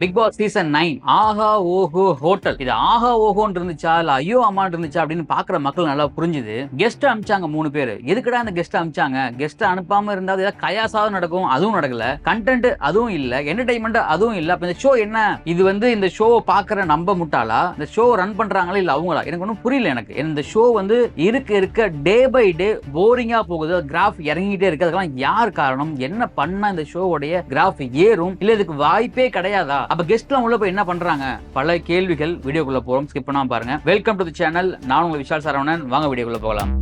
Big Boss season nine ஆஹா ஓஹோ hotel. இது ஆஹா ஓஹோன்னு இருந்துச்சா இல்ல ஐயோ அம்மான் இருந்துச்சா அப்படின்னு பாக்குற மக்கள் நல்லா புரிஞ்சுது. கெஸ்ட் அனுப்பிச்சாங்க மூணு பேர். எதுக்குடா அந்த கெஸ்ட் அனுப்பிச்சாங்க கெஸ்ட் அனுப்பாம இருந்தா ஏதாவது கயாசாவது நடக்கும் அதுவும் நடக்கல. கண்டென்ட் அதுவும் இல்ல என்டர்டைன்மெண்ட் அதுவும் இல்ல. அப்ப இந்த ஷோ என்ன? இது வந்து இந்த ஷோ பாக்குற நம்ப முட்டாளா? இந்த ஷோ ரன் பண்றாங்களா இல்ல அவங்களா? எனக்கு ஒன்றும் புரியல எனக்கு. இந்த ஷோ வந்து இருக்க இருக்க டே பை டே போரிங்கா போகுது. கிராஃப் இறங்கிட்டே இருக்கு. அதுக்கெல்லாம் யார் காரணம்? என்ன பண்ணா இந்த ஷோவுடைய கிராஃப் ஏறும்? இல்ல இதுக்கு வாய்ப்பே கிடையாதா? அப்ப கெஸ்ட்லாம் உள்ள போய் என்ன பண்றாங்க? பல கேள்விகள் வீடியோக்குள்ள போறோம். ஸ்கிப் பண்ணாம பாருங்க. வெல்கம் டு தி சேனல் நான் உங்க விஷால் சரவணன். வாங்க வீடியோக்குள்ள போகலாம்.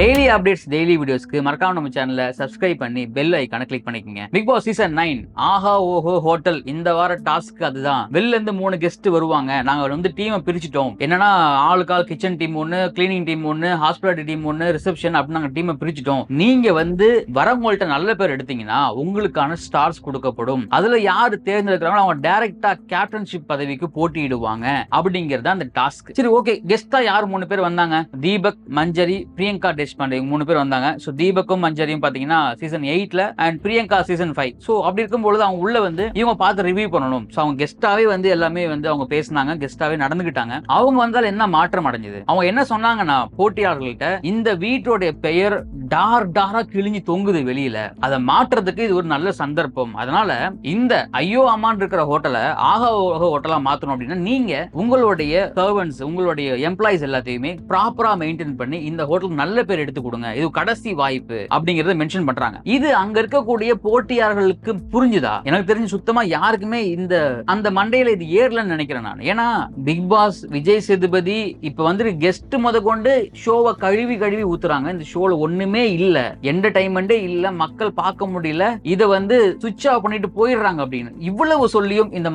டெய்லி அப்டேட்ஸ் டெய்லி வீடியோஸ்க்கு மறக்காம நம்ம சேனலை சப்ஸ்கிரைப் பண்ணி பெல் ஐக்கான கிளிக் பண்ணிக்கங்க. பிக் பாஸ் சீசன் நைன் ஆஹா ஓஹோ ஹோட்டல் இந்த வார டாஸ்க் அதுதான். வெளில இருந்து மூணு கெஸ்ட் வருவாங்க. நாங்க வந்து டீமை பிரிச்சுட்டோம். என்னன்னா ஆளுக்கு ஆள் கிச்சன் டீம் ஒன்னு கிளீனிங் டீம் ஒன்னு ஹாஸ்பிட்டாலிட்டி டீம் ஒன்னு ரிசப்ஷன் அப்படின்னு நாங்க டீமை பிரிச்சுட்டோம். நீங்க வந்து வரவங்கள்ட்ட நல்ல பேர் எடுத்தீங்கன்னா உங்களுக்கான ஸ்டார்ஸ் கொடுக்கப்படும். அதுல யாரு தேர்ந்தெடுக்கிறாங்களோ அவங்க டைரக்டா கேப்டன்ஷிப் பதவிக்கு போட்டியிடுவாங்க. அப்படிங்கறத அந்த டாஸ்க் சரி ஓகே கெஸ்டா யார் மூணு பேர் வந்தாங்க? தீபக் மஞ்சரி பிரியங்கா தேஷ்பாண்டே இவங்க மூணு பேர் வந்தாங்க. ஸோ தீபக்கும் மஞ்சரியும் பாத்தீங்கன்னா சீசன் எயிட்ல and Priyanka season five so அப்படி இருக்கும்பொழுது அவங்க உள்ள வந்து இவங்க பார்த்து ரிவ்யூ பண்ணணும். ஸோ அவங்க கெஸ்டாவே வந்து எல்லாமே வந்து அவங்க பேசினாங்க கெஸ்டாவே நடந்துகிட்டாங்க. அவங்க வந்தால் என்ன மாற்றம் அடைஞ்சது? அவங்க என்ன சொன்னாங்கன்னா போட்டியாளர்கள்ட்ட இந்த வீட்டோடைய பெயர் டார் டாரா கிழிஞ்சு தொங்குது வெளியில. அதை மாற்றுறதுக்கு இது ஒரு நல்ல சந்தர்ப்பம். அதனால இந்த ஐயோ அம்மான் இருக்கிற ஹோட்டலை ஆகா ஹோட்டலா மாத்தணும் அப்படின்னா நீங்க உங்களுடைய சர்வன்ஸ் உங்களுடைய எம்ப்ளாயிஸ் எல்லாத்தையுமே ப்ராப்பரா மெயின்டைன் பண்ணி இந்த ஹோட்டலுக்கு நல்ல பேர் எடுத்து கொடுங்க. இது கடைசி வாய்ப்பு அப்படிங்கறத மென்ஷன் பண்றாங்க. இது அங்க இருக்கக்கூடிய போட்டியாளர்களுக்கு புரிஞ்சுதா? எனக்கு தெரிஞ்சு சுத்தமா யாருக்குமே இந்த அந்த மண்டையில இது ஏறலன்னு நினைக்கிறேன் நான். ஏன்னா பிக் பாஸ் விஜய் சேதுபதி இப்ப வந்து கெஸ்ட் முத கொண்டு ஷோவை கழுவி கழுவி ஊத்துறாங்க. இந்த ஷோல ஒண்ணுமே இல்ல. என்டர்டைன்மெண்டே இல்ல. மக்கள் பார்க்க முடியல. இத வந்து சுவிட்ச் ஆஃப் பண்ணிட்டு போயிடுறாங்க அப்படின்னு. இவ்வளவு சொல்லியும் இந்த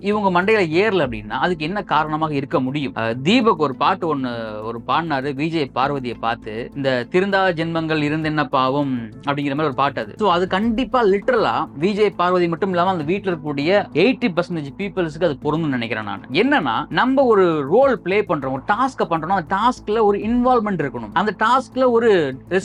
இவங்க மண்டையில ஏறல அப்படின்னா அதுக்கு என்ன காரணமாக இருக்க முடியும்? தீபக் ஒரு பாட்டு ஒண்ணு ஒரு பாடினாரு. விஜய் பார்வதியை பார்த்து இந்த திருந்தா ஜென்மங்கள் இருந்து என்ன பாவம் அப்படிங்கிற மாதிரி ஒரு பாட்டு அது. ஸோ அது கண்டிப்பா லிட்டரலா விஜய் பார்வதி மட்டும் இல்லாம அந்த வீட்டில் இருக்கக்கூடிய எயிட்டி பர்சன்டேஜ் பீப்புள்ஸ்க்கு அது பொருந்தும் நினைக்கிறேன் நான். என்னன்னா நம்ம ஒரு ரோல் பிளே பண்றோம் ஒரு டாஸ்க்கை பண்றோம் அந்த டாஸ்க்ல ஒரு இன்வால்மெண்ட் இருக்கணும். அந்த டாஸ்க்ல ஒரு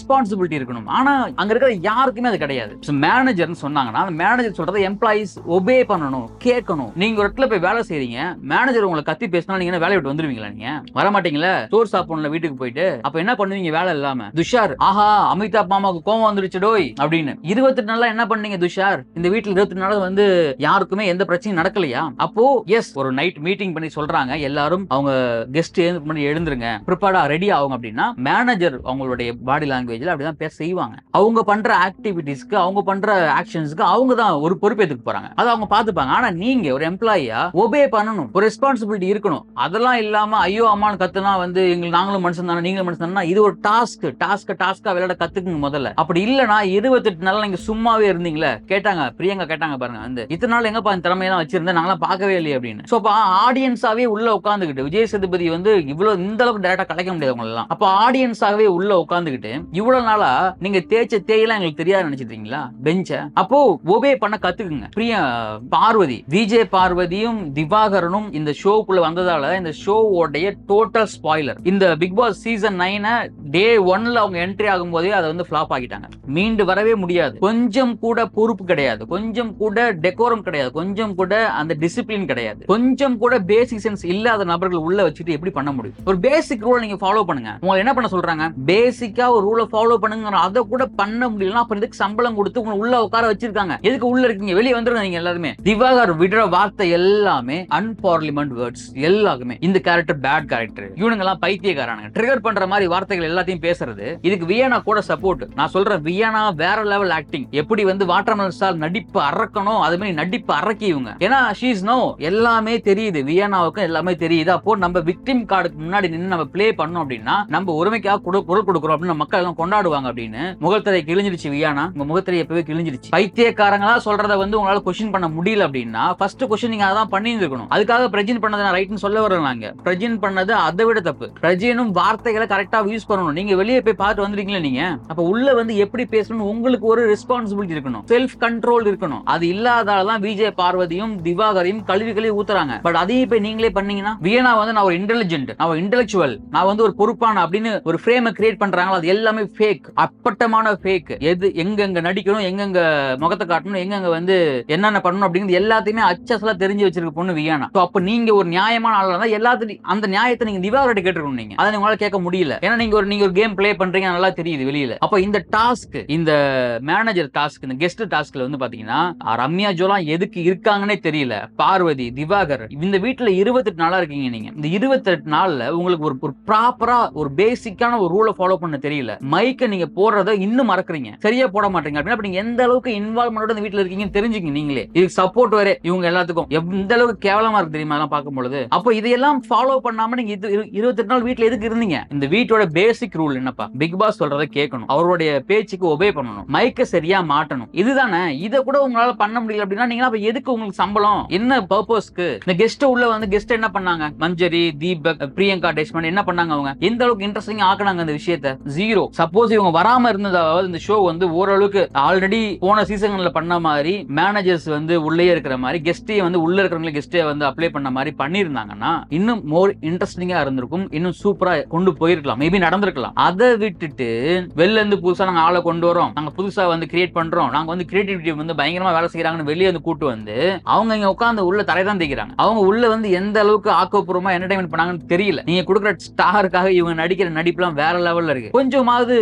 ரெஸ்பான்சிபிலிட்டி இருக்கணும். ஆனா அங்க இருக்கிற யாருக்குமே அது கிடையாது. மேனேஜர்னு சொன்னாங்கன்னா அந்த மேனேஜர் சொல்றதை எம்ப்ளாயிஸ் ஒபே பண்ணணும் கேட்கணும். நீங்க ஒரு இடத்துல போய் வேலை செய்றீங்க மேனேஜர் உங்களை கத்தி பேசினா நீங்க என்ன வேலையை விட்டு வந்துருவீங்களா நீங்க? வர மாட்டீங்களா சோர் சாப்பிடணும்ல வீட்டுக்கு போயிட்டு. அப்ப என்ன பண்ணுவீங்க வேலை இல்லாம? துஷார் ஆஹா அமிதாப் மாமாவுக்கு கோவம் வந்துருச்சு டோய் அப்படின்னு. இருபத்தி நாளா என்ன பண்ணீங்க துஷார்? இந்த வீட்டுல இருபத்தி நாள் வந்து யாருக்குமே எந்த பிரச்சனையும் நடக்கலையா? அப்போ எஸ் ஒரு நைட் மீட்டிங் பண்ணி சொல்றாங்க எல்லாரும். அவங்க கெஸ்ட் பண்ணி எழுந்துருங்க. ப்ரிப்பேர்டா ரெடி ஆகும் அப்படின்னா மேனேஜர் அவங்களுடைய பாடி லாங்குவேஜ் லாங்குவேஜ்ல அப்படிதான் பேச செய்வாங்க. அவங்க பண்ற ஆக்டிவிட்டிஸ்க்கு அவங்க பண்ற ஆக்ஷன்ஸ்க்கு அவங்க தான் ஒரு பொறுப்பேற்றுக்கு போறாங்க. அதை அவங்க பார்த்துப்பாங்க ஆனா நீங்க ஒரு எம்ப்ளாயியா ஒபே பண்ணணும். ஒரு ரெஸ்பான்சிபிலிட்டி இருக்கணும். அதெல்லாம் இல்லாம ஐயோ அம்மான்னு கத்துனா வந்து எங்களுக்கு நாங்களும் மனுஷன் தானே நீங்களும் மனுஷன் தானே இது ஒரு டாஸ்க் டாஸ்க் டாஸ்கா விளையாட கத்துக்குங்க முதல்ல. அப்படி இல்லைன்னா இருபத்தெட்டு நாள் நீங்க சும்மாவே இருந்தீங்களே? கேட்டாங்க பிரியங்கா கேட்டாங்க பாருங்க. வந்து இத்தனை நாள் எங்கப்பா இந்த திறமையெல்லாம் வச்சிருந்தேன் நாங்களாம் பார்க்கவே இல்லையே அப்படின்னு. ஸோ அப்போ ஆடியன்ஸாவே உள்ள உட்காந்துக்கிட்டு விஜய் சேதுபதி வந்து இவ்வளவு இந்த அளவுக்கு டேரக்டா கலைக்க முடியாது அவங்க எல்லாம். அப்ப ஆடியன்ஸாகவே உள்ள உட்காந்துக்கிட்டு இவ்வளவு நாளா நீங்க தேய்ச்ச தேயெல்லாம் எங்களுக்கு தெரியாது நினைச்சிட்டீங்களா பெஞ்ச. அப்போ ஒபே பண்ண கத்துக்குங்க. பிரிய பார்வதி. விஜய் பார்வதியும் திவாகரனும் இந்த ஷோக்குள்ள வந்ததால இந்த ஷோவோடைய டோட்டல் ஸ்பாய்லர் இந்த பிக் பாஸ் சீசன் நைனை டே ஒன்ல அவங்க என்ட்ரி ஆகும் போதே அதை வந்து ஃபிளாப் ஆகிட்டாங்க மீண்டு வரவே முடியாது. கொஞ்சம் கூட பொறுப்பு கிடையாது. கொஞ்சம் கூட டெக்கோரம் கிடையாது. கொஞ்சம் கூட அந்த டிசிப்ளின் கிடையாது. கொஞ்சம் கூட பேசிக் சென்ஸ் இல்லாத நபர்கள் உள்ள வச்சுட்டு எப்படி பண்ண முடியும்? ஒரு பேசிக் ரூல் நீங்க ஃபாலோ பண்ணுங்க. உங்களை என்ன பண்ண சொல்றாங்க? பேசிக்கா ஒரு ரூலை ஃபாலோ பண்ணுங்க அதை கூட பண்ண முடியலன்னா அப்புறம் இதுக்கு சம்பளம் கொடுத்து உங்களை உள்ள உட்கார வச்சிருக்காங்க? எதுக்கு உள்ள இருக்கீங்க? வெளியே வந்துருங்க நீங்க எல்லாருமே. திவாகர் விடுற வார்த்தை எல்லாமே அன்பார்லிமெண்ட் வேர்ட்ஸ் எல்லாருமே இந்த கேரக்டர் பேட் கேரக்டர் இவனுங்க எல்லாம் பைத்தியக்காரானுங்க. ட்ரிகர் பண்ற மாதிரி வார்த்தைகள் எல்லாத்தையும் பேசுறது. இதுக்கு வியனா கூட சப்போர்ட் நான் சொல்றேன் வியனா வேற லெவல் ஆக்டிங் எப்படி வந்து வாட்டர்மெலன் ஸ்டார் நடிப்பு அறக்கணும் அது மாதிரி நடிப்பு அறக்கி இவங்க. ஏன்னா ஷீஸ் நோ எல்லாமே தெரியுது. வியனாவுக்கும் எல்லாமே தெரியுது. அப்போ நம்ம விக்டிம் கார்டுக்கு முன்னாடி நின்று நம்ம பிளே பண்ணோம் அப்படின்னா நம்ம உரிமைக்காக குரல் கொடுக்குறோம் அப்படின்னு மக்கள் எல்லாம் கொண்டாடுவாங்க அப்படின்னு முகத்திரை கிழிஞ்சிருச்சு வியானா. உங்க முகத்திரை எப்பவே கிழிஞ்சிருச்சு பைத்தியக்காரங்களா சொல்றத வந்து உங்களால கொஸ்டின் பண்ண முடியல அப்படின்னா ஃபர்ஸ்ட் கொஸ்டின் நீங்க அதான் பண்ணியிருக்கணும் அதுக்காக பிரஜின் பண்ணதை நான் ரைட்னு சொல்ல வரலாங்க பிரஜின் பண்ணது அதை விட தப்பு. பிரஜினும் வார்த்தைகளை கரெக்டா யூஸ் பண்ணணும். நீங்க வெளியே போய் பார்த்து வந்துருக்கீங்களா நீங்க. அப்ப உள்ள வந்து எப்படி பேசணும் உங்களுக்கு ஒரு ரெஸ்பான்சிபிலிட்டி இருக்கணும். செல்ஃப் கண்ட்ரோல் இருக்கணும். அது இல்லாதாலதான் விஜய் பார்வதியும் திவாகரையும் கல்வி ஊத்துறாங்க. பட் அதையும் போய் நீங்களே பண்ணீங்கன்னா வியனா வந்து நான் ஒரு இன்டெலிஜென்ட் நான் ஒரு இன்டெலக்சுவல் நான் வந்து ஒரு பொறுப்பான அப்படின்னு ஒரு ஃப்ரேமை கிரியேட் பண்றாங்களா? அது எல்லாமே ஃபேக் அப்பட்டமான ஃபேக் எது எங்கெங்க நடிக்கணும் எங்கெங்க முகத்தை காட்டணும் எங்கெங்க வந்து என்னென்ன பண்ணணும் அப்படிங்கிறது எல்லாத்தையுமே அச்சசலா தெரிஞ்சு வச்சிருக்க பொண்ணு வியானா. ஸோ அப்ப நீங்க ஒரு நியாயமான ஆளா இருந்தால் எல்லாத்தையும் அந்த நியாயத்தை நீங்க திவாகர்ட்ட கேட்டுருக்கணும் நீங்க. அதை உங்களால கேட்க முடியல. ஏன்னா நீங்க ஒரு நீங்க ஒரு கேம் ப்ளே பண்றீங்க நல்லா தெரியுது வெளியில. அப்ப இந்த டாஸ்க் இந்த மேனேஜர் டாஸ்க் இந்த கெஸ்ட் டாஸ்க்ல வந்து பாத்தீங்கன்னா ரம்யா ஜோலாம் எதுக்கு இருக்காங்கன்னே தெரியல. பார்வதி திவாகர் இந்த வீட்டுல இருபத்தெட்டு நாளா இருக்கீங்க நீங்க. இந்த இருபத்தெட்டு நாள்ல உங்களுக்கு ஒரு ப்ராப்பரா ஒரு பேசிக்கான ஒரு ரூலை ஃபாலோ பண்ண தெரியல. மைக்கை நீங்க போடுறத இன்னும் மறக்கிறீங்க. சரியா போட மாட்டீங்க. அப்படின்னா நீங்க எந்த அளவுக்கு இன்வால்மெண்டோட இந்த வீட்டுல இருக்கீங்கன்னு தெரிஞ்சுங்க நீங்களே. இதுக்கு சப்போர்ட் வேற இவங்க எல்லாத்துக்கும். எந்த அளவுக்கு கேவலமா இருக்கு தெரியுமா அதெல்லாம் பார்க்கும் பொழுது அப்போ இதையெல்லாம் ஃபாலோ பண்ணாம நீங்க இது இருபத்தெட்டு நாள் வீட்டுல எதுக்கு இருந்தீங்க? இந்த வீட்டோட பேசிக் ரூல் என்னப்பா? பிக் பாஸ் சொல்றதை கேட்கணும். அவருடைய பேச்சுக்கு ஒபே பண்ணணும். மைக்க சரியா மாட்டணும். இதுதானே? இதை கூட உங்களால பண்ண முடியல அப்படின்னா நீங்க அப்ப எதுக்கு உங்களுக்கு சம்பளம்? என்ன பர்பஸ்க்கு இந்த கெஸ்ட் உள்ள வந்து கெஸ்ட் என்ன பண்ணாங்க? மஞ்சரி தீபக் பிரியங்கா டெஸ்மன் என்ன பண்ணாங்க அவங்க? எந்த அளவுக்கு இன்ட்ரெஸ்டிங் ஆக்குனாங்க இந்த விஷயத்த? ஜீரோ சப்போஸ் இவங்க வராம இருந்ததாவது இந்த ஷோ வந்து ஓரளவுக்கு ஆல்ரெடி போன சீசன்ல பண்ண மாதிரி மேனேஜர்ஸ் வந்து உள்ளே இருக்கிற மாதிரி கெஸ்டே வந்து உள்ள இருக்கிறவங்க கெஸ்டே வந்து அப்ளை பண்ண மாதிரி பண்ணியிருந்தாங்கன்னா இன்னும் மோர் இன்ட்ரெஸ்டிங்கா இருந்திருக்கும் இன்னும் சூப்பரா கொண்டு போயிருக்கலாம் மேபி நடந்திருக்கலாம். அதை விட்டுட்டு வெளில இருந்து புதுசா நாங்க ஆளை கொண்டு வரோம் நாங்க புதுசா வந்து கிரியேட் பண்றோம் நாங்க வந்து கிரியேட்டிவிட்டி வந்து பயங்கரமா வேலை செய்யறாங்கன்னு வெளியே வந்து கூட்டு வந்து அவங்க இங்க உட்காந்து உள்ள தரை தான் தேய்க்கிறாங்க. அவங்க உள்ள வந்து எந்த அளவுக்கு ஆக்கப்பூர்வமா என்டர்டைன்மெண்ட் பண்ணாங்கன்னு தெரியல. நீங்க கொடுக்குற ஸ்டாருக்காக இவங்க நடிக்கிற நடிப்புலாம் வேற லெவல்ல இருக்கு. கொஞ்சமாவது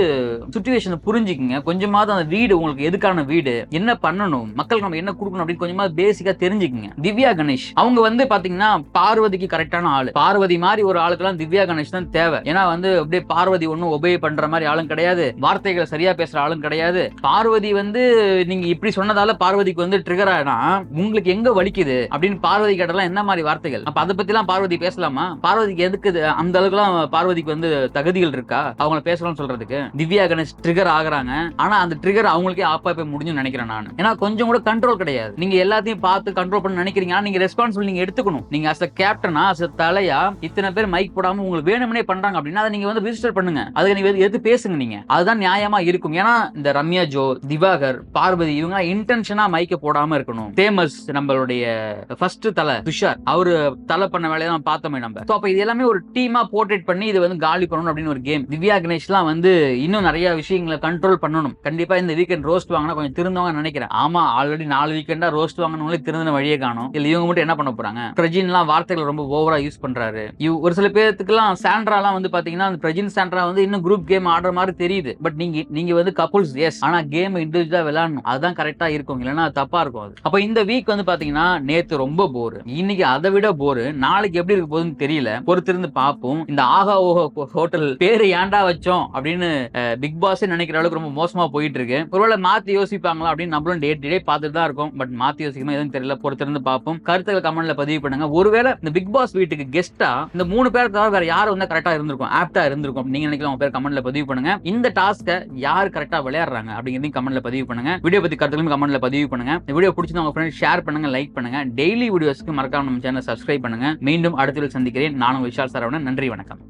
சுச்சுவேஷனை புரிஞ்சுக்குங்க. கொஞ்சமாவது அந்த வீடு உங்களுக்கு எதுக்கான வீடு என்ன பண்ணணும் மக்களுக்கு நம்ம என்ன கொடுக்கணும் அப்படின்னு கொஞ்சமாவது பேசிக்கா தெரிஞ்சுக்குங்க. திவ்யா கணேஷ். அவங்க வந்து பாத்தீங்கன்னா பார்வதிக்கு கரெக்டான ஆள். பார்வதி மாதிரி ஒரு ஆளுக்கெல்லாம் திவ்யா கணேஷ் தான் தேவை. ஏன்னா வந்து அப்படியே பார்வதி ஒன்றும் ஒபே பண்ற மாதிரி ஆளும் கிடையாது. வார்த்தைகளை சரியா பேசுற ஆளும் கிடையாது. பார்வதி வந்து நீங்க இப்படி சொன்னதால பார்வதிக்கு வந்து ட்ரிகர் ஆனா உங்களுக்கு எங்க வலிக்குது? அப்படின்னு பார்வதி கேட்டலாம் என்ன மாதிரி வார்த்தைகள்? அப்ப அதை பத்தி எல்லாம் பார்வதி பேசலாமா? பார்வதிக்கு எதுக்கு அந்த அந்த அளவுக்குலாம் பார்வதிக்கு வந்து தகுதிகள் இருக்கா? அவங்கள பேசலாம்னு சொல்றதுக்கு. திவ்யா கணேஷ் ட்ரிகர் ஆகுறாங்க. ஆனா அந்த ட்ரிகர் அவங்களுக்கே ஆப்பா போய் முடிஞ்சுன்னு நினைக்கிறேன் நான். ஏன்னா கொஞ்சம் கூட கண்ட்ரோல் கிடையாது. நீங்க எல்லாத்தையும் பார்த்து கண்ட்ரோல் பண்ண நினைக்கிறீங்க ஆனா நீங்க ரெஸ்பான்சிபிள் நீங்க எடுத்துக்கணும். நீங்க அஸ் கேப்டனா அஸ் தலையா இத்தனை பேர் மைக் போடாம உங்களுக்கு வேணும்னே பண்றாங்க அப்படின்னா அதை நீங்க வந்து ரிஜிஸ்டர் பண்ணுங்க. அதுக்கு நீங்க எது பேசுங்க நீங்க. அதுதான் நியாயமா இருக்கும். ஏன்னா இந்த ரம்யா ஜோ திவாகர் பார்வதி இவங்க இன்டென்ஷனா மைக்க போடாம இருக்கணும். ஃபேமஸ் நம்மளுடைய ஃபர்ஸ்ட் தலை துஷார். அவரு தலை பண்ண வேலையை நம்ம பார்த்தோமே நம்ம. So, அப்ப இது எல்லாமே ஒரு டீமா போர்ட்ரேட் பண்ணி இது வந்து காலி பண்ணணும் அப்படின்னு ஒரு கேம் திவ்யா கணேஷ்லாம் வந்து இன்னும் நிறைய விஷயங்களை கண்ட்ரோல் பண்ணணும். கண்டிப்பா இந்த வீக்கெண்ட் ரோஸ்ட் வாங்கினா கொஞ்சம் திருந்தவங்க நினைக்கிறேன். ஆமா ஆல்ரெடி நாலு வீக்கெண்டா ரோஸ்ட் வாங்கினவங்களே திருந்தின வழியே காணும். இல்ல இவங்க மட்டும் என்ன பண்ண போறாங்க? பிரஜின்லாம் வார்த்தைகள் ரொம்ப ஓவரா யூஸ் பண்றாரு. இவ் ஒரு சில பேர்த்துக்குலாம் சாண்ட்ராலாம் வந்து பாத்தீங்கன்னா அந்த பிரஜின் சாண்ட்ரா வந்து இன்னும் குரூப் கேம் ஆடுற மாதிரி தெரியுது. பட் நீங்க நீங்க வந்து கப்புள்ஸ் எஸ் ஆனா கேம் இண்டிவிஜுவலா விளையாடணும். அதுதான் கரெக்டா இருக்கும். இல்லைன்னா தப்பா இருக்கும் அது. அப்ப இந்த வீக் வந்து பாத்தீங்கன்னா நேத்து ரொம்ப போர் இன்னைக்கு அதை விட போர் நாளைக்கு எப்படி இருக்க போகுதுன்னு தெரியல. பொறுத்திருந்து பார்ப்போம். இந்த ஆகா ஓஹோ ஹோட்டல் பேரு ஏன்டா வச்சோம் அப்படின்னு பிக் பாஸ் நினைக்கிற அளவுக்கு ரொம்ப மோசமா போயிட்டு இருக்கு ஒருவேளை மாத்தி யோசிப்பாங்களா அப்படின்னு நம்மளும் டே டே பார்த்துட்டு தான் இருக்கும். பட் மாத்தி யோசிக்கணும் எதுவும் தெரியல. பொறுத்திருந்து பார்ப்போம். கருத்துக்கள் கமெண்ட்ல பதிவு பண்ணுங்க. ஒருவேளை இந்த பிக் பாஸ் வீட்டுக்கு கெஸ்டா இந்த மூணு பேர் தவிர வேற யாரும் வந்து கரெக்டா இருந்திருக்கும்? ஆப்டா இருந்திருக்கும். நீங்க நினைக்கலாம் உங்க பேர் கமெண்ட்ல பதிவு பண்ணுங்க. இந்த டாஸ்க்கை யார் கரெக்டா விளையாடுறாங்க அப்படிங்கிறதையும் கமெண்ட்ல பதிவு பண்ணுங்க. வீடியோ பத்தி கருத்துக்களும் கமெண்ட்ல பதிவு பண்ணுங்க. இந்த வீடியோ பிடிச்சிருந்தா உங்க ஃப்ரெண்ட் ஷேர் பண்ணுங்க லைக் பண்ணுங்க. டெய்லி வீடியோஸ்க்கு மறக்காம நம்ம சேனல் சப்ஸ்கிரைப் பண்ணுங்க. மீண்டும் அடுத்த சந்திக்கிறேன். நானும் விஷால் சரவணன். நன்றி வணக்கம்.